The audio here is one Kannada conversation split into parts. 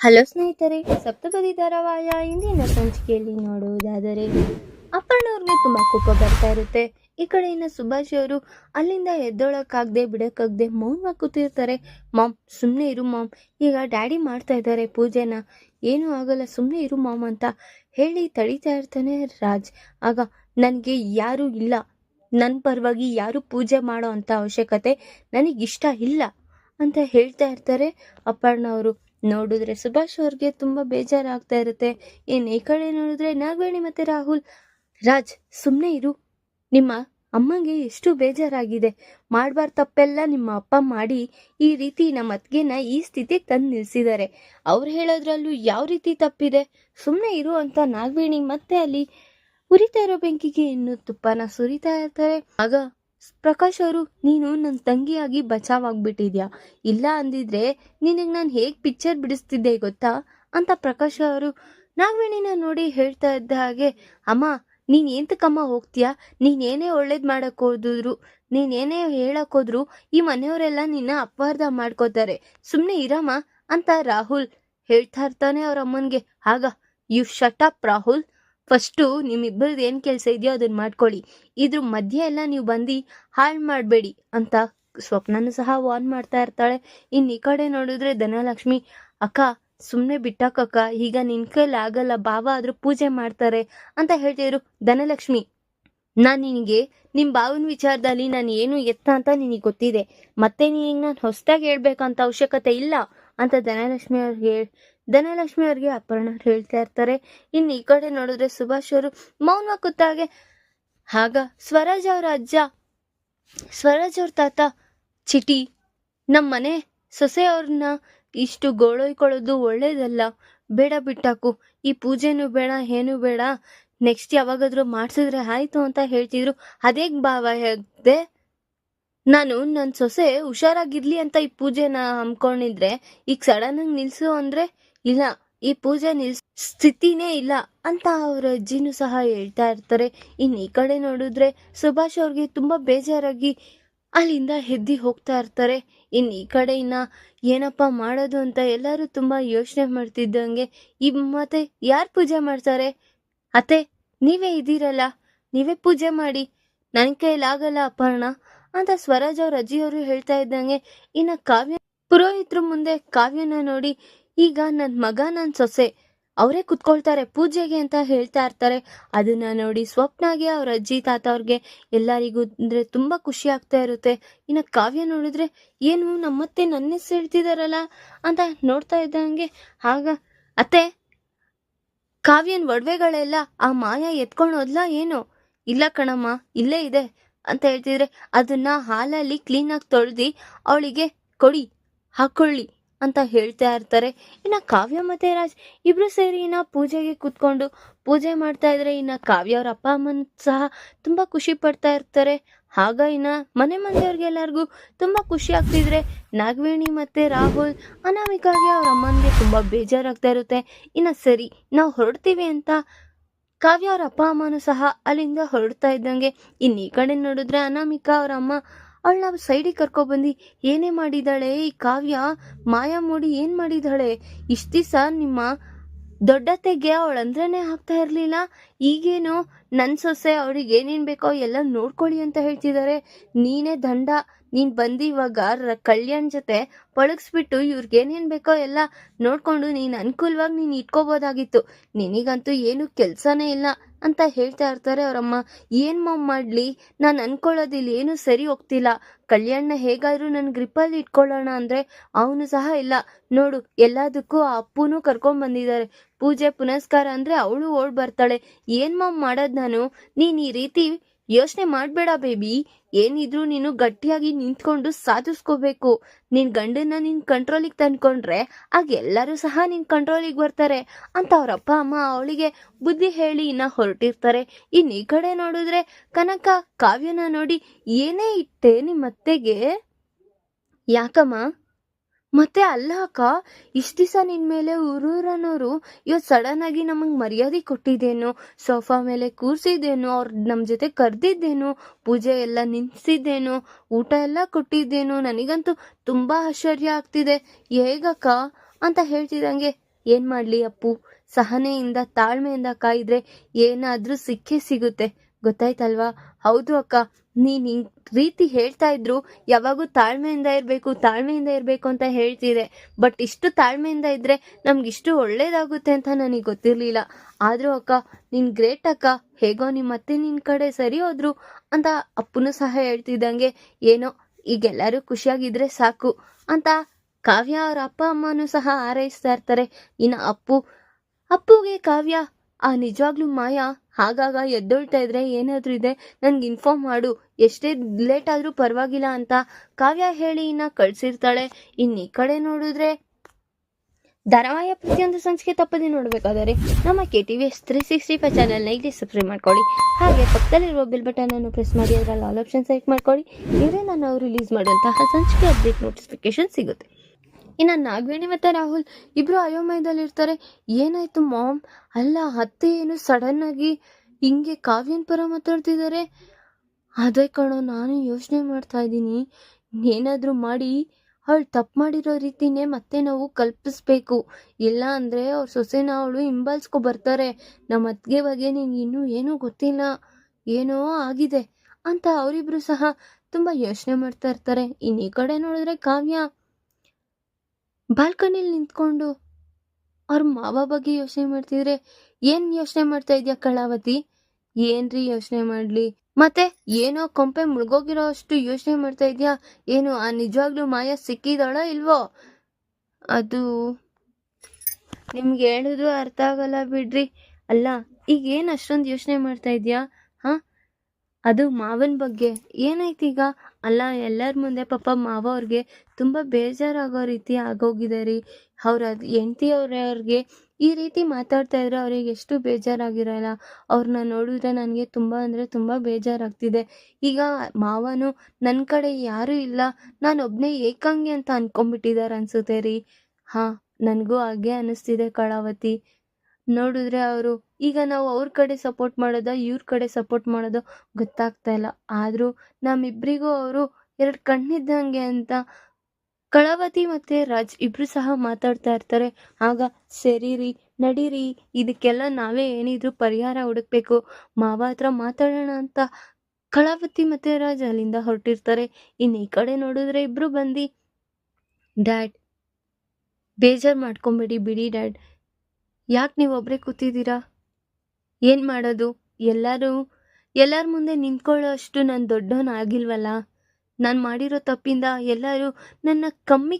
ಹಲೋ ಸ್ನೇಹಿತರೆ, ಸಪ್ತಪದಿ ಧಾರಾವಾಹ ಇಂದಿನ ಸಂಚಿಕೆಯಲ್ಲಿ ನೋಡುವುದಾದರೆ ಅಪ್ಪಣ್ಣವ್ರಿಗೆ ತುಂಬ ಕೋಪ ಬರ್ತಾ ಇರುತ್ತೆ. ಈ ಕಡೆಯಿಂದ ಸುಭಾಷ್ ಅವರು, ಅಲ್ಲಿಂದ ಎದ್ದೊಳಕ್ಕಾಗದೆ, ಬಿಡಕ್ಕಾಗದೆ ಮೌನವಾಗಿ ಕೂತಿರ್ತಾರೆ. ಮಾಮ್ ಸುಮ್ಮನೆ ಇರು ಮಾಮ್. ಈಗ ಡ್ಯಾಡಿ ಮಾಡ್ತಾ ಇದ್ದಾರೆ ಪೂಜೆನ. ಏನೂ ಆಗಲ್ಲ ಸುಮ್ಮನೆ ಇರು ಮಾಮ್ ಅಂತ ಹೇಳಿ ತಡೀತಾ ಇರ್ತಾನೆ ರಾಜ್. ಆಗ, ನನಗೆ ಯಾರೂ ಇಲ್ಲ. ನನ್ನ ಪರವಾಗಿ ಯಾರು ಪೂಜೆ ಮಾಡೋ ಅಂಥ ಅವಶ್ಯಕತೆ ನನಗಿಷ್ಟ ಇಲ್ಲ ಅಂತ ಹೇಳ್ತಾ ಇರ್ತಾರೆ ಅಪ್ಪಣ್ಣವರು ನೋಡಿದ್ರೆ ಸುಭಾಷ್ ಅವ್ರಿಗೆ ತುಂಬ ಬೇಜಾರಾಗ್ತಾ ಇರುತ್ತೆ. ಏನು ಈ ಕಡೆ ನೋಡಿದ್ರೆ ನಾಗವೇಣಿ ಮತ್ತೆ ರಾಹುಲ್? ರಾಜ್ ಸುಮ್ಮನೆ ಇರು. ನಿಮ್ಮ ಅಮ್ಮಂಗೆ ಎಷ್ಟು ಬೇಜಾರಾಗಿದೆ. ಮಾಡಬಾರ್ದು ತಪ್ಪೆಲ್ಲ ನಿಮ್ಮ ಅಪ್ಪ ಮಾಡಿ ಈ ರೀತಿ ನಮ್ಮ ಅತ್ತಿಗೆನ ಈ ಸ್ಥಿತಿಗೆ ತಂದು ನಿಲ್ಸಿದ್ದಾರೆ ಅವ್ರು ಹೇಳೋದ್ರಲ್ಲೂ ಯಾವ ರೀತಿ ತಪ್ಪಿದೆ? ಸುಮ್ಮನೆ ಇರು ಅಂತ ನಾಗವೇಣಿ ಮತ್ತೆ ಅಲ್ಲಿ ಉರಿತಾ ಇರೋ ಬೆಂಕಿಗೆ ಇನ್ನು ತುಪ್ಪನ ಸುರಿತಾ ಇರ್ತಾರೆ. ಆಗ ಪ್ರಕಾಶ್ ಅವರು, ನೀನು ನನ್ನ ತಂಗಿಯಾಗಿ ಬಚಾವಾಗ್ಬಿಟ್ಟಿದ್ಯಾ? ಇಲ್ಲ ಅಂದಿದ್ರೆ ನಿನಗೆ ನಾನು ಹೇಗೆ ಪಿಕ್ಚರ್ ಬಿಡಿಸ್ತಿದ್ದೆ ಗೊತ್ತಾ? ಅಂತ ಪ್ರಕಾಶ್ ಅವರು ನಾಗವೇಣಿನ ನೋಡಿ ಹೇಳ್ತಾ ಇದ್ದ ಹಾಗೆ, ಅಮ್ಮ, ನೀನು ಎಂತಕ್ಕಮ್ಮ ಹೋಗ್ತೀಯಾ? ನೀನೇನೇ ಒಳ್ಳೇದು ಮಾಡಕ್ ಹೋದ್ರು ನೀನೇನೇ ಹೇಳಕ್ ಹೋದ್ರು, ಈ ಮನೆಯವರೆಲ್ಲ ನಿನ್ನ ಅಪಾರ್ಧ ಮಾಡ್ಕೋತಾರೆ. ಸುಮ್ಮನೆ ಇರಮ್ಮ ಅಂತ ರಾಹುಲ್ ಹೇಳ್ತಾ ಇರ್ತಾನೆ ಅವ್ರ ಅಮ್ಮನಿಗೆ. ಆಗ you shut up Rahul. First ನಿಮ್ಮಿಬ್ಬರದ್ದು ಏನು ಕೆಲಸ ಇದೆಯೋ ಅದನ್ನ ಮಾಡ್ಕೊಳ್ಳಿ. ಇದ್ರ ಮಧ್ಯೆ ಎಲ್ಲ ನೀವು ಬಂದು ಹಾಳು ಮಾಡಬೇಡಿ ಅಂತ ಸ್ವಪ್ನನೂ ಸಹ ವಾರ್ನ್ ಮಾಡ್ತಾ ಇರ್ತಾಳೆ. ಇನ್ನು ಈ ಕಡೆ ನೋಡಿದ್ರೆ ಧನಲಕ್ಷ್ಮಿ, ಅಕ್ಕ ಸುಮ್ಮನೆ ಬಿಟ್ಟಾಕಕ್ಕ, ಈಗ ನಿನ್ನ ಕೈಲಿ ಆಗಲ್ಲ ಬಾವ ಆದರೂ ಪೂಜೆ ಮಾಡ್ತಾರೆ ಅಂತ ಹೇಳ್ತಿದ್ರು ಧನಲಕ್ಷ್ಮಿ. ನಾನು ನಿನಗೆ ನಿಮ್ಮ ಬಾವಿನ ವಿಚಾರದಲ್ಲಿ ನಾನು ಏನು ಎತ್ತ ಅಂತ ನಿನಗೆ ಗೊತ್ತಿದೆ. ಮತ್ತೆ ನೀನು ನಾನು ಹೊಸದಾಗಿ ಹೇಳ್ಬೇಕಂತ ಅವಶ್ಯಕತೆ ಇಲ್ಲ ಅಂತ ಧನಲಕ್ಷ್ಮಿ ಅವ್ರಿಗೆ ಹೇಳ್ ಧನಲಕ್ಷ್ಮಿ ಅವ್ರಿಗೆ ಅಪರ್ಣ ಹೇಳ್ತಾ ಇರ್ತಾರೆ. ಇನ್ನು ಈ ಕಡೆ ನೋಡಿದ್ರೆ ಸುಭಾಷ್ ಅವರು ಮೌನ ಕೂತಾಗೆ ಆಗ ಸ್ವರಾಜ್ ಅವ್ರ ಅಜ್ಜ, ಸ್ವರಾಜ್ ಅವ್ರ ತಾತ ಚಿಟಿ ನಮ್ಮ ಮನೆ ಸೊಸೆಯವ್ರನ್ನ ಇಷ್ಟು ಗೋಳೊಯ್ಕೊಳ್ಳೋದು ಒಳ್ಳೇದಲ್ಲ. ಬೇಡ ಬಿಟ್ಟಾಕು, ಈ ಪೂಜೆನೂ ಬೇಡ, ಏನೂ ಬೇಡ. ನೆಕ್ಸ್ಟ್ ಯಾವಾಗಾದ್ರೂ ಮಾಡಿಸಿದ್ರೆ ಆಯ್ತು ಅಂತ ಹೇಳ್ತಿದ್ರು. ಅದೇಗ್ ಭಾವ ಹೇಗೆ ನಾನು ನನ್ನ ಸೊಸೆ ಹುಷಾರಾಗಿರ್ಲಿ ಅಂತ ಈ ಪೂಜೆನ ಹಮ್ಕೊಂಡಿದ್ರೆ, ಈಗ ಸಡನ್ನಾಗಿ ನಿಲ್ಸು ಅಂದ್ರೆ ಇಲ್ಲ, ಈ ಪೂಜೆ ನಿಲ್ಸ್ ಸ್ಥಿತಿನೇ ಇಲ್ಲ ಅಂತ ಅವ್ರ ಅಜ್ಜಿನೂ ಸಹ ಹೇಳ್ತಾ ಇರ್ತಾರೆ. ಇನ್ನು ಈ ಕಡೆ ನೋಡಿದ್ರೆ ಸುಭಾಷ್ ಅವ್ರಿಗೆ ತುಂಬಾ ಬೇಜಾರಾಗಿ ಅಲ್ಲಿಂದ ಹೆದ್ದಿ ಹೋಗ್ತಾ ಇರ್ತಾರೆ. ಇನ್ನು ಈ ಕಡೆ ಇನ್ನ ಏನಪ್ಪ ಮಾಡೋದು ಅಂತ ಎಲ್ಲರೂ ತುಂಬಾ ಯೋಚನೆ ಮಾಡ್ತಿದ್ದಂಗೆ, ಈ ಮತ್ತೆ ಯಾರು ಪೂಜೆ ಮಾಡ್ತಾರೆ? ಅತ್ತೆ, ನೀವೇ ಇದ್ದೀರಲ್ಲ, ನೀವೇ ಪೂಜೆ ಮಾಡಿ ನನ್ನ ಕೈಲಾಗಲ್ಲ ಅಪರ್ಣ ಅಂತ ಸ್ವರಾಜ್ ಅವ್ರ ಅಜ್ಜಿಯವರು ಹೇಳ್ತಾ ಇದ್ದಂಗೆ, ಇನ್ನ ಕಾವ್ಯ, ಪುರೋಹಿತ್ರ ಮುಂದೆ ಕಾವ್ಯನ ನೋಡಿ ಈಗ ನನ್ನ ಮಗ ನನ್ನ ಸೊಸೆ, ಅವರೇ ಕುತ್ಕೊಳ್ತಾರೆ, ಪೂಜೆಗೆ ಅಂತ ಹೇಳ್ತಾ ಇರ್ತಾರೆ. ಅದನ್ನ ನೋಡಿ ಸ್ವಪ್ನಾಗೆ ಅವ್ರ ಅಜ್ಜಿ, ತಾತ ಅವ್ರಿಗೆ ಎಲ್ಲರಿಗೂ ಅಂದ್ರೆ ತುಂಬಾ ಖುಷಿ ಆಗ್ತಾ ಇರುತ್ತೆ. ಇನ್ನು ಕಾವ್ಯ ನೋಡಿದ್ರೆ ಏನು ನಮ್ಮತ್ತೆ ನನ್ನ ಹೆಸರು ಅಂತ ನೋಡ್ತಾ ಇದ್ದಂಗೆ ಆಗ, ಅತ್ತೆ, ಕಾವ್ಯನ್ ಒಡವೆಗಳೆಲ್ಲ ಆ ಮಾಯ ಎತ್ಕೊಂಡೋದ್ಲ ಏನು? ಇಲ್ಲ ಕಣಮ್ಮ, ಇಲ್ಲೇ ಇದೆ ಅಂತ ಹೇಳ್ತಿದ್ರೆ, ಅದನ್ನ ಹಾಲಲ್ಲಿ ಕ್ಲೀನಾಗಿ ತೊಳ್ದಿ, ಅವಳಿಗೆ ಕೊಡಿ, ಹಾಕೊಳ್ಳಿ. ಅಂತ ಹೇಳ್ತಾ ಇರ್ತಾರೆ. ಇನ್ನ ಕಾವ್ಯ ಮತ್ತೆ ರಾಜ್ ಇಬ್ರು ಸೇರಿ ಇನ್ನ ಪೂಜೆಗೆ ಕೂತ್ಕೊಂಡು ಪೂಜೆ ಮಾಡ್ತಾ ಇದ್ರೆ ಇನ್ನ ಕಾವ್ಯ ಅವ್ರ ಅಪ್ಪ ಅಮ್ಮನ ಸಹ ತುಂಬಾ ಖುಷಿ ಪಡ್ತಾ ಇರ್ತಾರೆ. ಆಗ ಇನ್ನ ಮನೆ ಮಂದಿಯವ್ರಿಗೆಲ್ಲರಿಗೂ ತುಂಬಾ ಖುಷಿ ಆಗ್ತಿದ್ರೆ ನಾಗವೇಣಿ ಮತ್ತೆ ರಾಹುಲ್ ಅನಾಮಿಕಾಗೆ ಅವ್ರ ಅಮ್ಮನಿಗೆ ತುಂಬಾ ಬೇಜಾರಾಗ್ತಾ ಇರುತ್ತೆ. ಇನ್ನ ಸರಿ, ನಾವು ಹೊರಡ್ತೀವಿ ಅಂತ ಕಾವ್ಯ ಅವ್ರ ಅಪ್ಪ ಅಮ್ಮನೂ ಸಹ ಅಲ್ಲಿಂದ ಹೊರಡ್ತಾ ಇದ್ದಂಗೆ. ಇನ್ನು ಈ ಕಡೆ ನೋಡಿದ್ರೆ ಅನಾಮಿಕಾ ಅವ್ರ ಅಮ್ಮ ಅವಳನ್ನ ಸೈಡಿಗೆ ಕರ್ಕೊಬಂದು ಏನೇ ಮಾಡಿದಾಳೆ ಈ ಕಾವ್ಯ? ಮಾಯಾ ಮೂಡಿ ಏನ್ ಮಾಡಿದಾಳೆ? ಇಷ್ಟ ದಿವಸ ನಿಮ್ಮ ದೊಡ್ಡತೆಗೆ ಅವಳಂದ್ರೇ ಆಗ್ತಾ ಇರ್ಲಿಲ್ಲ. ಈಗೇನು ನನ್ನ ಸೊಸೆ ಅವ್ರಿಗೆ ಏನೇನು ಬೇಕೋ ಎಲ್ಲ ನೋಡ್ಕೊಳ್ಳಿ ಅಂತ ಹೇಳ್ತಿದ್ದಾರೆ ನೀನೇ ದಂಡ, ನೀನು ಬಂದು ಇವಾಗ ಕಲ್ಯಾಣ್ ಜೊತೆ ಪಳಗಿಸ್ಬಿಟ್ಟು ಇವ್ರಿಗೆ ಏನೇನ್ ಬೇಕೋ ಎಲ್ಲ ನೋಡಿಕೊಂಡು ನೀನ್ ಅನುಕೂಲವಾಗಿ ನೀನ್ ಇಟ್ಕೋಬೋದಾಗಿತ್ತು. ನಿನಗಂತೂ ಏನು ಕೆಲಸನೇ ಇಲ್ಲ. ಅಂತ ಹೇಳ್ತಾ ಇರ್ತಾರೆ ಅವರಮ್ಮ ಏನ್ ಮಾಮ್ ಮಾಡ್ಲಿ? ನಾನು ಅನ್ಕೊಳ್ಳೋದಿಲ್ಲ, ಏನು ಸರಿ ಹೋಗ್ತಿಲ್ಲ. ಕಲ್ಯಾಣ್ನ ಹೇಗಾದರೂ ನನ್ನ ಗ್ರಿಪ್ಪಲ್ಲಿ ಇಟ್ಕೊಳ್ಳೋಣ ಅಂದ್ರೆ ಅವನು ಸಹ ಇಲ್ಲ. ನೋಡು, ಎಲ್ಲದಕ್ಕೂ ಆ ಅಪ್ಪುನು ಕರ್ಕೊಂಡ್ ಬಂದಿದ್ದಾರೆ. ಪೂಜೆ ಪುನಸ್ಕಾರ ಅಂದ್ರೆ ಅವಳು ಓಡ್ ಬರ್ತಾಳೆ. ಏನ್ ಮಾಮ್ ಮಾಡೋದ್ ನಾನು? ನೀನು ಈ ರೀತಿ ಯೋಚನೆ ಮಾಡ್ಬೇಡ ಬೇಬಿ. ಏನಿದ್ರು ನೀನು ಗಟ್ಟಿಯಾಗಿ ನಿಂತ್ಕೊಂಡು ಸಾಧಿಸ್ಕೋಬೇಕು. ನಿನ್ ಗಂಡನ್ನ ನಿನ್ ಕಂಟ್ರೋಲಿಗೆ ತಂದ್ಕೊಂಡ್ರೆ ಆಗ ಎಲ್ಲರೂ ಸಹ ನಿನ್ ಕಂಟ್ರೋಲಿಗೆ ಬರ್ತಾರೆ. ಅಂತ ಅವ್ರ ಅಪ್ಪ ಅಮ್ಮ ಅವಳಿಗೆ ಬುದ್ಧಿ ಹೇಳಿ ಇನ್ನ ಹೊರಟಿರ್ತಾರೆ. ಇನ್ ಈ ಕಡೆ ನೋಡಿದ್ರೆ ಕನಕ, ಕಾವ್ಯನ ನೋಡಿ ಏನೇ ಇಟ್ಟೆ ನಿಮ್ಮತ್ತೆಗೆ. ಯಾಕಮ್ಮ? ಮತ್ತೆ ಅಲ್ಲ ಅಕ್ಕ, ಇಷ್ಟು ದಿವಸ ನಿನ್ನ ಮೇಲೆ ಊರೂರನೋರು ಇವತ್ತು ಸಡನ್ ಆಗಿ ನಮಗೆ ಮರ್ಯಾದೆ ಕೊಟ್ಟಿದ್ದೇನು ಸೋಫಾ ಮೇಲೆ ಕೂರ್ಸಿದ್ದೇನು, ಅವ್ರ ನಮ್ಮ ಜೊತೆ ಕರ್ದಿದ್ದೇನು, ಪೂಜೆ ಎಲ್ಲ ನಿನ್ಸಿದ್ದೇನು ಊಟ ಎಲ್ಲ ಕೊಟ್ಟಿದ್ದೇನು, ನನಗಂತೂ ತುಂಬಾ ಆಶ್ಚರ್ಯ ಆಗ್ತಿದೆ. ಹೇಗಕ್ಕ ಅಂತ ಹೇಳ್ತಿದಂಗೆ ಏನು ಮಾಡಲಿ ಅಪ್ಪು? ಸಹನೆಯಿಂದ, ತಾಳ್ಮೆಯಿಂದ ಕಾಯಿದ್ರೆ ಏನಾದರೂ ಸಿಕ್ಕೇ ಸಿಗುತ್ತೆ. ಗೊತ್ತಾಯ್ತಲ್ವಾ? ಹೌದು ಅಕ್ಕ. ನೀನು ಈ ರೀತಿ ಹೇಳ್ತಾ ಇದ್ರು, ಯಾವಾಗೂ ತಾಳ್ಮೆಯಿಂದ ಇರಬೇಕು ತಾಳ್ಮೆಯಿಂದ ಇರಬೇಕು ಅಂತ ಹೇಳ್ತಿದೆ. ಬಟ್ ಇಷ್ಟು ತಾಳ್ಮೆಯಿಂದ ಇದ್ರೆ ನಮ್ಗಿಷ್ಟು ಒಳ್ಳೇದಾಗುತ್ತೆ ಅಂತ ನನಗೆ ಗೊತ್ತಿರಲಿಲ್ಲ. ಆದರೂ ಅಕ್ಕ, ನಿನ್ ಗ್ರೇಟ್ ಅಕ್ಕ, ಹೇಗೋ ನಿಮ್ಮ ಮತ್ತೆ ನಿನ್ನ ಕಡೆ ಸರಿ ಹೋದ್ರು ಅಂತ ಅಪ್ಪನೂ ಸಹ ಹೇಳ್ತಿದ್ದಂಗೆ, ಏನೋ ಈಗೆಲ್ಲರೂ ಖುಷಿಯಾಗಿದ್ರೆ ಸಾಕು ಅಂತ ಕಾವ್ಯ ಅವ್ರ ಅಪ್ಪ ಅಮ್ಮನೂ ಸಹ ಹಾರೈಸ್ತಾ ಇರ್ತಾರೆ. ಇನ್ನು ಅಪ್ಪು, ಅಪ್ಪುಗೆ ಕಾವ್ಯ ಆ ನಿಜವಾಗ್ಲೂ ಮಾಯಾ? ಹಾಗಾಗ ಎದ್ದೊಳ್ತಾ ಇದ್ರೆ ಏನಾದರೂ ಇದೆ? ನನ್ಗೆ ಇನ್ಫಾರ್ಮ್ ಮಾಡು. ಎಷ್ಟೇ ಲೇಟ್ ಆದ್ರೂ ಪರವಾಗಿಲ್ಲ ಅಂತ ಕಾವ್ಯ ಹೇಳಿ ಇನ್ನ ಕಳ್ಸಿರ್ತಾಳೆ. ಇನ್ನು ಈ ಕಡೆ ನೋಡಿದ್ರೆ ಧಾರಾವಾಹಿಯ ಪ್ರತಿಯೊಂದು ಸಂಚಿಕೆ ತಪ್ಪದೆ ನೋಡಬೇಕಾದರೆ ನಮ್ಮ K T V S three sixty five ಚಾನಲ್ನ ಇಲ್ಲಿ ಸಬ್ಸ್ಕ್ರೈಬ್ ಮಾಡ್ಕೊಳ್ಳಿ. ಹಾಗೆ ಪಕ್ಕದಲ್ಲಿರುವ ಬೆಲ್ ಬಟನ್ ಅನ್ನು ಪ್ರೆಸ್ ಮಾಡಿ, ಅದರಲ್ಲಿ ಆಲ್ ಆಪ್ಷನ್ ಸೆಲೆಕ್ಟ್ ಮಾಡ್ಕೊಳ್ಳಿ. ಇವರೇ ನಾನು ರಿಲೀಸ್ ಮಾಡುವಂತಹ ಸಂಚಿಕೆ ಅಪ್ಡೇಟ್ ನೋಟಿಫಿಕೇಶನ್ ಸಿಗುತ್ತೆ. ಇನ್ನು ನಾಗವೇಣಿ ಮತ್ತು ರಾಹುಲ್ ಇಬ್ಬರು ಅಯೋಮಯದಲ್ಲಿರ್ತಾರೆ. ಏನಾಯ್ತು ಮಾಮ್? ಅಲ್ಲ, ಅತ್ತೆ ಏನು ಸಡನ್ ಆಗಿ ಹಿಂಗೆ ಕಾವ್ಯನ್ ಪರ ಮಾತಾಡ್ತಿದ್ದಾರೆ ಅದೇ ಕಣೋ, ನಾನು ಯೋಚನೆ ಮಾಡ್ತಾ ಇದ್ದೀನಿ. ಏನಾದರೂ ಮಾಡಿ, ಅವಳು ತಪ್ಪು ಮಾಡಿರೋ ರೀತಿನೇ ಮತ್ತೆ ನಾವು ಕಲ್ಪಿಸ್ಬೇಕು. ಇಲ್ಲ ಅಂದರೆ ಅವ್ರ ಸೊಸೆನ ಅವಳು ಹಿಂಬಾಲಿಸ್ಕೊ ಬರ್ತಾರೆ. ನಮ್ಮ ಅತ್ತಿಗೆ ಬಗ್ಗೆ ನಿಂಗೆ ಇನ್ನೂ ಏನೂ ಗೊತ್ತಿಲ್ಲ. ಏನೋ ಆಗಿದೆ ಅಂತ ಅವರಿಬ್ರು ಸಹ ತುಂಬ ಯೋಚನೆ ಮಾಡ್ತಾ ಇರ್ತಾರೆ. ಇನ್ನು ಈ ಕಡೆ ನೋಡಿದ್ರೆ ಕಾವ್ಯ ಬಾಲ್ಕನಿಲಿ ನಿಂತ್ಕೊಂಡು ಅವ್ರ ಮಾವ ಬಗ್ಗೆ ಯೋಚನೆ ಮಾಡ್ತಿದ್ರೆ ಏನ್ ಯೋಚನೆ ಮಾಡ್ತಾ ಇದ್ಯಾ ಕಳಾವತಿ? ಏನ್ರಿ ಯೋಚನೆ ಮಾಡ್ಲಿ? ಮತ್ತೆ ಏನೋ ಕೊಂಪೆ ಮುಳುಗೋಗಿರೋ ಅಷ್ಟು ಯೋಚನೆ ಮಾಡ್ತಾ ಇದ್ಯಾ? ಏನು ಆ ನಿಜವಾಗ್ಲೂ ಮಾಯ ಸಿಕ್ಕಿದಾಳ ಇಲ್ವೋ? ಅದು ನಿಮ್ಗೆ ಹೇಳುದು ಅರ್ಥ ಆಗಲ್ಲ ಬಿಡ್ರಿ. ಅಲ್ಲ, ಈಗ ಏನ್ ಅಷ್ಟೊಂದು ಯೋಚನೆ ಮಾಡ್ತಾ ಇದ್ಯಾ? ಅದು ಮಾವನ ಬಗ್ಗೆ. ಏನಾಯ್ತು ಈಗ? ಅಲ್ಲ, ಎಲ್ಲರ ಮುಂದೆ ಪಾಪ ಮಾವ ಅವ್ರಿಗೆ ತುಂಬ ಬೇಜಾರಾಗೋ ರೀತಿ ಆಗೋಗಿದೆ ರೀ. ಅವ್ರ ಹೆಂಡ್ತಿ ಅವ್ರವ್ರಿಗೆ ಈ ರೀತಿ ಮಾತಾಡ್ತಾ ಇದ್ರೆ ಅವ್ರಿಗೆ ಎಷ್ಟು ಬೇಜಾರಾಗಿರಲ್ಲ. ಅವ್ರನ್ನ ನೋಡಿದ್ರೆ ನನಗೆ ತುಂಬ ಅಂದರೆ ತುಂಬ ಬೇಜಾರಾಗ್ತಿದೆ. ಈಗ ಮಾವನು ನನ್ನ ಕಡೆ ಯಾರೂ ಇಲ್ಲ. ನಾನು ಒಬ್ಬನೇ ಏಕಾಂಗಿ ಅಂತ ಅನ್ಕೊಂಡ್ಬಿಟ್ಟಿದ್ದಾರೆ ಅನ್ಸುತ್ತೆ ರೀ. ಹಾಂ, ನನಗೂ ಹಾಗೆ ಅನ್ನಿಸ್ತಿದೆ ಕಳಾವತಿ. ನೋಡಿದ್ರೆ ಅವರು, ಈಗ ನಾವು ಅವ್ರ ಕಡೆ ಸಪೋರ್ಟ್ ಮಾಡೋದಾ, ಇವ್ರ ಕಡೆ ಸಪೋರ್ಟ್ ಮಾಡೋದ ಗೊತ್ತಾಗ್ತಾ ಇಲ್ಲ. ಆದರೂ ನಮ್ಮಿಬ್ಬರಿಗೂ ಅವರು ಎರಡು ಕಣ್ಣಿದ್ದಂಗೆ ಅಂತ ಕಳವತಿ ಮತ್ತು ರಾಜ್ ಇಬ್ಬರು ಸಹ ಮಾತಾಡ್ತಾ ಇರ್ತಾರೆ. ಆಗ ಸರಿ ರೀ ನಡೀರಿ, ಇದಕ್ಕೆಲ್ಲ ನಾವೇ ಏನಿದ್ರು ಪರಿಹಾರ ಹುಡುಕ್ಬೇಕು, ಮಾವ ಹತ್ರ ಮಾತಾಡೋಣ ಅಂತ ಕಳಾವತಿ ಮತ್ತು ರಾಜ್ ಅಲ್ಲಿಂದ ಹೊರಟಿರ್ತಾರೆ. ಇನ್ನು ಈ ಕಡೆ ನೋಡಿದ್ರೆ ಇಬ್ಬರು ಬಂದು, ಡ್ಯಾಡ್, ಬೇಜಾರು ಮಾಡ್ಕೊಂಬೇಡಿ ಬಿಡಿ ಡ್ಯಾಡ್ ಯಾಕೆ ನೀವು ಒಬ್ಬರೇ ಕೂತಿದ್ದೀರಾ? ಏನು ಮಾಡೋದು? ಎಲ್ಲರೂ, ಎಲ್ಲರ ಮುಂದೆ ನಿಂತ್ಕೊಳ್ಳೋ ಅಷ್ಟು ನಾನು ದೊಡ್ಡವನಾಗಿಲ್ವಲ್ಲ ನಾನು ಮಾಡಿರೋ ತಪ್ಪಿಂದ ಎಲ್ಲರೂ ನನ್ನ ಕಮ್ಮಿ,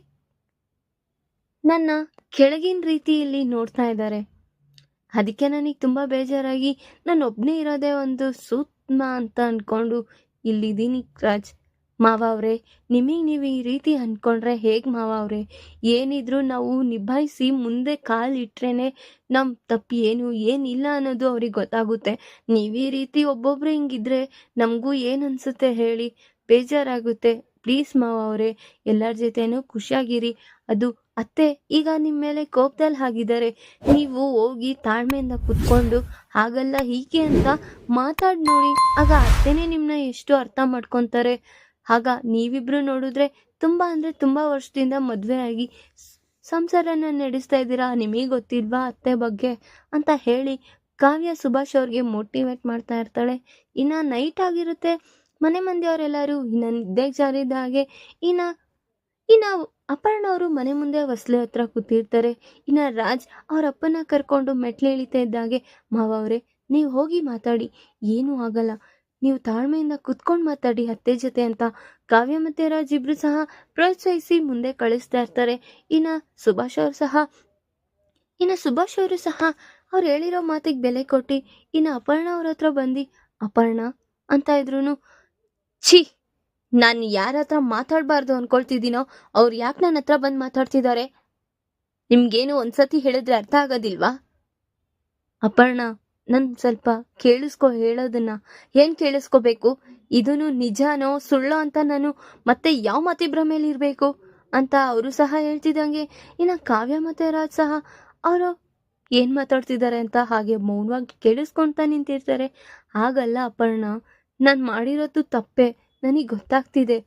ನನ್ನ ಕೆಳಗಿನ ರೀತಿಯಲ್ಲಿ ನೋಡ್ತಾ ಇದ್ದಾರೆ. ಅದಕ್ಕೆ ನನಗೆ ತುಂಬ ಬೇಜಾರಾಗಿ ನಾನು ಒಬ್ಬನೇ ಇರೋದೇ ಒಂದು ಸೂತ್ಮ ಅಂತ ಅಂದ್ಕೊಂಡು ಇಲ್ಲಿದ್ದೀನಿ ರಾಜ್. ಮಾವ ಅವರೇ, ನಿಮಗೆ ನೀವು ಈ ರೀತಿ ಅಂದ್ಕೊಂಡ್ರೆ ಹೇಗೆ ಮಾವ ಅವರೇ? ಏನಿದ್ರು ನಾವು ನಿಭಾಯಿಸಿ ಮುಂದೆ ಕಾಲಿಟ್ರೇ ನಮ್ಮ ತಪ್ಪು ಏನು ಏನಿಲ್ಲ ಅನ್ನೋದು ಅವ್ರಿಗೆ ಗೊತ್ತಾಗುತ್ತೆ. ನೀವು ಈ ರೀತಿ ಒಬ್ಬೊಬ್ರು ಹಿಂಗಿದ್ರೆ ನಮಗೂ ಏನು ಅನಿಸುತ್ತೆ ಹೇಳಿ? ಬೇಜಾರಾಗುತ್ತೆ. ಪ್ಲೀಸ್ ಮಾವ ಅವರೇ, ಎಲ್ಲರ ಜೊತೆನೂ ಖುಷಿಯಾಗಿರಿ. ಅದು ಅತ್ತೆ, ಈಗ ನಿಮ್ಮ ಮೇಲೆ ಕೋಪದಲ್ಲಿ ಹಾಗಿದ್ದಾರೆ. ನೀವು ಹೋಗಿ ತಾಳ್ಮೆಯಿಂದ ಕುತ್ಕೊಂಡು ಹಾಗಲ್ಲ ಹೀಗೆ ಅಂತ ಮಾತಾಡಿ ನೋಡಿ. ಆಗ ಅತ್ತೆನೇ ನಿಮ್ಮನ್ನ ಎಷ್ಟು ಅರ್ಥ ಮಾಡ್ಕೊತಾರೆ? ಆಗ ನೀವಿಬ್ರು ನೋಡಿದ್ರೆ ತುಂಬ ಅಂದರೆ ತುಂಬ ವರ್ಷದಿಂದ ಮದುವೆ ಆಗಿ ಸಂಸಾರನ ನಡೆಸ್ತಾ ಇದ್ದೀರಾ? ನಿಮಗೆ ಗೊತ್ತಿಲ್ವಾ ಅತ್ತೆ ಬಗ್ಗೆ? ಅಂತ ಹೇಳಿ ಕಾವ್ಯ ಸುಭಾಷ್ ಅವ್ರಿಗೆ ಮೋಟಿವೇಟ್ ಮಾಡ್ತಾ ಇರ್ತಾಳೆ. ಇನ್ನು ನೈಟ್ ಆಗಿರುತ್ತೆ. ಮನೆ ಮಂದಿಯವರೆಲ್ಲರೂ ಇನ್ನು ನಿದ್ದೆಗೆ ಜಾರಿದ ಹಾಗೆ ಇನ್ನು ಇನ್ನು ಅಪರ್ಣ ಅವರು ಮನೆ ಮುಂದೆ ವಸ್ಲೆ ಹತ್ರ ಕೂತಿರ್ತಾರೆ. ಇನ್ನು ರಾಜ್ ಅವ್ರ ಅಪ್ಪನ ಕರ್ಕೊಂಡು ಮೆಟ್ಲು ಇಳಿತಾ ಇದ್ದಾಗೆ ಮಾವ ಅವರೇ, ನೀವು ಹೋಗಿ ಮಾತಾಡಿ. ಏನೂ ಆಗಲ್ಲ. ನೀವು ತಾಳ್ಮೆಯಿಂದ ಕುತ್ಕೊಂಡು ಮಾತಾಡಿ, ಅತ್ತೆ ಜೊತೆ ಅಂತ ಕಾವ್ಯ ಮತ್ತು ರಾಜ್ ಇಬ್ರು ಸಹ ಪ್ರೋತ್ಸಾಹಿಸಿ ಮುಂದೆ ಕಳಿಸ್ತಾ ಇರ್ತಾರೆ. ಇನ್ನು ಸುಭಾಷ್ ಅವರು ಸಹ, ಇನ್ನು ಸುಭಾಷ್ ಅವರು ಸಹ ಅವ್ರು ಹೇಳಿರೋ ಮಾತಿಗೆ ಬೆಲೆ ಕೊಟ್ಟು, ಇನ್ನು ಅಪರ್ಣ ಅವ್ರ ಹತ್ರ ಬಂದು, ಅಪರ್ಣ? ಅಂತ ಇದ್ರು ಛೀ, ನಾನು ಯಾರ ಹತ್ರ ಮಾತಾಡಬಾರ್ದು ಅನ್ಕೊಳ್ತಿದ್ದೀನೋ, ಅವ್ರು ಯಾಕೆ ನನ್ನ ಹತ್ರ ಬಂದು ಮಾತಾಡ್ತಿದ್ದಾರೆ ನಿಮ್ಗೇನು ಒಂದ್ಸತಿ ಹೇಳಿದ್ರೆ ಅರ್ಥ ಆಗೋದಿಲ್ವಾ? ಅಪರ್ಣ ನನ್ ಸ್ವಲ್ಪ ಕೇಳಿಸ್ಕೊ, ಹೇಳೋದನ್ನ. ಏನ್ ಕೇಳಿಸ್ಕೋಬೇಕು? ಇದನ್ನು ನಿಜಾನೋ, ಸುಳ್ಳೋ ಅಂತ ನಾನು ಮತ್ತೆ ಯಾವ ಮತಿಭ್ರಮೇಲಿ ಇರಬೇಕು ಅಂತ ಅವರು ಸಹ ಹೇಳ್ತಿದ್ದಂಗೆ, ಇನ್ನು ಕಾವ್ಯ ಮತ್ತೆ ರಾಜ್ ಸಹ ಅವರು ಏನು ಮಾತಾಡ್ತಿದ್ದಾರೆ ಅಂತ ಹಾಗೆ ಮೌನವಾಗಿ ಕೇಳಿಸ್ಕೊಳ್ತಾ ನಿಂತಿರ್ತಾರೆ. ಹಾಗಲ್ಲ ಅಪರ್ಣ, ನಾನು ಮಾಡಿರೋದು ತಪ್ಪೆ, ನನಗೆ ಗೊತ್ತಾಗ್ತಿದೆ.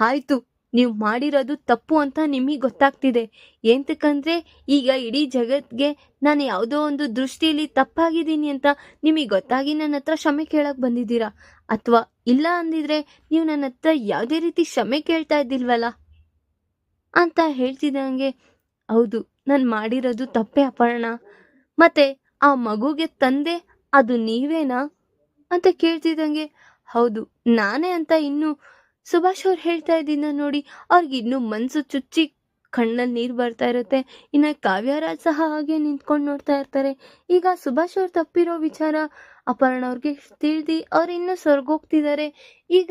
ಆಯ್ತು. ನೀವು ಮಾಡಿರೋದು ತಪ್ಪು ಅಂತ ನಿಮಗೆ ಗೊತ್ತಾಗ್ತಿದೆ. ಏಂತಕ್ಕಂದ್ರೆ ಈಗ ಇಡೀ ಜಗತ್ಗೆ ನಾನು ಯಾವುದೋ ಒಂದು ದೃಷ್ಟಿಯಲ್ಲಿ ತಪ್ಪಾಗಿದ್ದೀನಿ ಅಂತ ನಿಮಗೆ ಗೊತ್ತಾಗಿ ನನ್ನ ಹತ್ರ ಕ್ಷಮೆ ಕೇಳಕ್ ಬಂದಿದ್ದೀರಾ? ಅಥವಾ ಇಲ್ಲ ಅಂದಿದ್ರೆ ನೀವು ನನ್ನ ಹತ್ರ ಯಾವುದೇ ರೀತಿ ಕ್ಷಮೆ ಕೇಳ್ತಾ ಇದ್ದಿಲ್ವಲ್ಲ? ಅಂತ ಹೇಳ್ತಿದ್ದಂಗೆ, ಹೌದು, ನಾನು ಮಾಡಿರೋದು ತಪ್ಪೇ ಅಪರ್ಣ. ಮತ್ತೆ ಆ ಮಗುಗೆ ತಂದೆ ಅದು ನೀವೇನಾ? ಅಂತ ಕೇಳ್ತಿದ್ದಂಗೆ, ಹೌದು, ನಾನೇ ಅಂತ ಇನ್ನು ಸುಭಾಷ್ ಅವ್ರು ಹೇಳ್ತಾ ಇದ್ದೀನ ನೋಡಿ, ಅವ್ರಿಗೆ ಇನ್ನೂ ಮನ್ಸು ಚುಚ್ಚಿ ಕಣ್ಣಲ್ಲಿ ನೀರು ಬರ್ತಾ ಇರುತ್ತೆ. ಇನ್ನು ಕಾವ್ಯರಾಜ್ ಸಹ ಹಾಗೆ ನಿಂತ್ಕೊಂಡು ನೋಡ್ತಾ ಇರ್ತಾರೆ. ಈಗ ಸುಭಾಷ್ ಅವ್ರು ತಪ್ಪಿರೋ ವಿಚಾರ ಅಪರ್ಣ ಅವ್ರಿಗೆ ತಿಳಿದು ಅವ್ರು ಇನ್ನೂ ಸ್ವರ್ಗೋಗ್ತಿದ್ದಾರೆ ಈಗ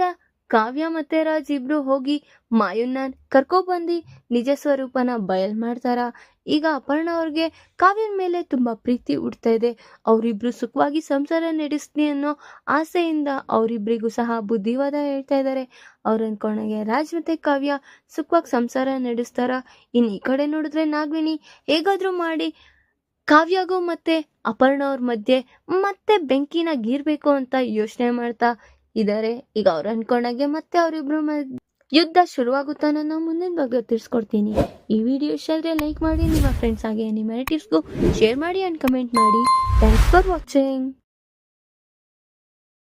ಕಾವ್ಯ ಮತ್ತೆ ರಾಜ್ ಇಬ್ರು ಹೋಗಿ ಮಾಯುನ್ನ ಕರ್ಕೊಬಂದು ನಿಜ ಸ್ವರೂಪನ ಬಯಲ್ ಮಾಡ್ತಾರ. ಈಗ ಅಪರ್ಣ ಅವ್ರಿಗೆ ಕಾವ್ಯನ ಮೇಲೆ ತುಂಬಾ ಪ್ರೀತಿ ಹುಡ್ತಾ ಇದೆ. ಅವರಿಬ್ರು ಸುಖವಾಗಿ ಸಂಸಾರ ನಡೆಸ್ತೀನಿ ಅನ್ನೋ ಆಸೆಯಿಂದ ಅವರಿಬ್ರಿಗೂ ಸಹ ಬುದ್ಧಿವಾದ ಹೇಳ್ತಾ ಇದ್ದಾರೆ ಅವ್ರು ಅನ್ಕೊಂಡಂಗೆ ರಾಜ್ ಮತ್ತೆ ಕಾವ್ಯ ಸುಖವಾಗಿ ಸಂಸಾರ ನಡೆಸ್ತಾರ. ಇನ್ನು ಈ ಕಡೆ ನೋಡಿದ್ರೆ ನಾಗ್ವಿನಿ ಹೇಗಾದ್ರೂ ಮಾಡಿ ಕಾವ್ಯಗೂ ಮತ್ತೆ ಅಪರ್ಣ ಅವ್ರ ಮಧ್ಯೆ ಮತ್ತೆ ಬೆಂಕಿನ ಗೀರ್ಬೇಕು ಅಂತ ಯೋಚನೆ ಮಾಡ್ತಾ ಇದ್ದಾರೆ ಈಗ ಅವ್ರು ಅನ್ಕೊಂಡಾಗೆ ಮತ್ತೆ ಅವರಿಬ್ರು ಯುದ್ಧ ಶುರುವಾಗುತ್ತಾ ನಾನು ಮುಂದಿನ ಬಗ್ಗೆ ತಿಳಿಸ್ಕೊಡ್ತೀನಿ. ಈ ವಿಡಿಯೋ ಇಷ್ಟ ಲೈಕ್ ಮಾಡಿ, ನಿಮ್ಮ ಫ್ರೆಂಡ್ಸ್ ಹಾಗೆ, ನಿಮ್ಮ ರಿಲೇಟಿವ್ಸ್ಗೂ ಶೇರ್ ಮಾಡಿ ಆ್ಯಂಡ್ ಕಮೆಂಟ್ ಮಾಡಿ. Thanks for watching